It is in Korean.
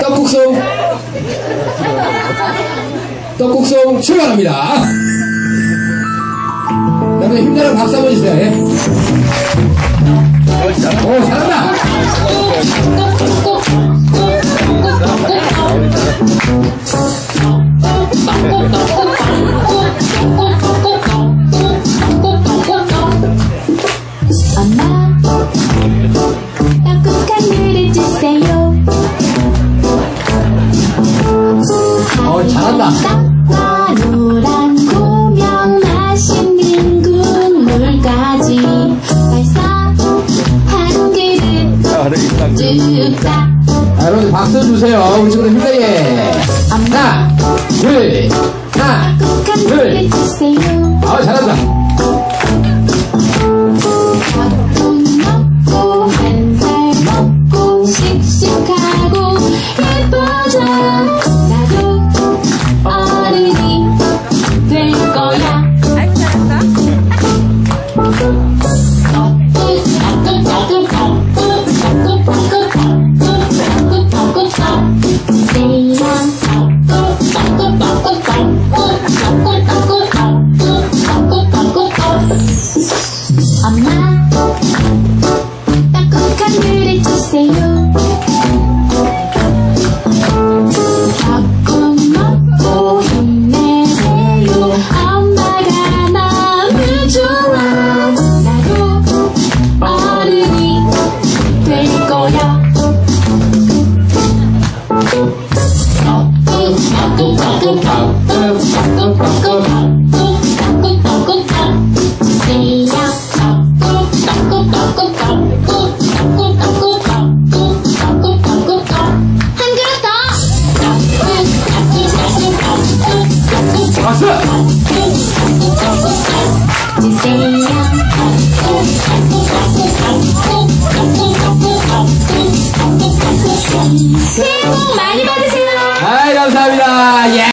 떡국송. 떡국송 출발합니다. 여러분 힘내라 박수 한번 주세요 예. 오 잘한다. 엄마 그릇 주세요? 어 잘한다. 떡과 노란 고명 맛있는 국물까지? 발사 한 그릇 뚝딱 자, 여러분 박수 주세요. 우리 친구들 힘내게. 하나 둘. 하나 둘. 새해 복 많이 받으세요. 아이 감사합니다 예.